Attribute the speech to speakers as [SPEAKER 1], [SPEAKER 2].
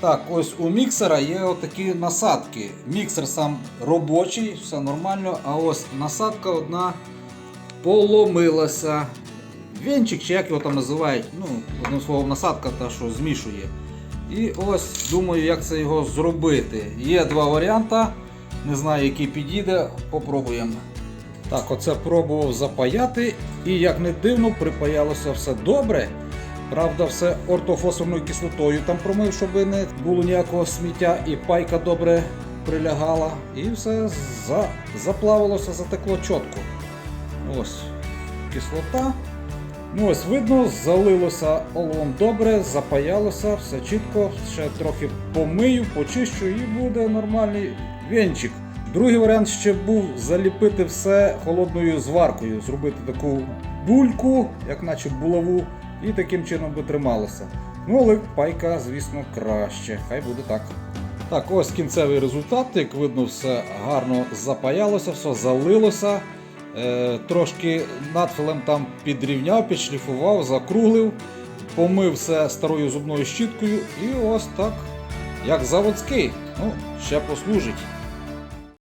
[SPEAKER 1] Так, ось у міксера є отакі насадки. Міксер сам робочий, все нормально, а ось насадка одна поломилася. Венчик, чи як його там називають, ну, одним словом, насадка та, що змішує. І ось думаю, як це його зробити. Є два варіанти. Не знаю, який підійде, попробуємо. Так, оце пробував запаяти, і як не дивно, припаялося все добре. Правда, все ортофосфорною кислотою там промив, щоб не було ніякого сміття, і пайка добре прилягала. І все за, заплавилося, затекло чітко. Ось кислота. Ну ось видно, залилося оловом добре, запаялося, все чітко. Ще трохи помию, почищу і буде нормальний венчик. Другий варіант ще був заліпити все холодною зваркою, зробити таку бульку, як наче булаву, і таким чином би трималося. Ну, але пайка, звісно, краще. Хай буде так. Так, ось кінцевий результат. Як видно, все гарно запаялося, все залилося. Е, трошки надфилем там підрівняв, підшліфував, закруглив, помив все старою зубною щіткою і ось так, як заводський. Ну, ще послужить.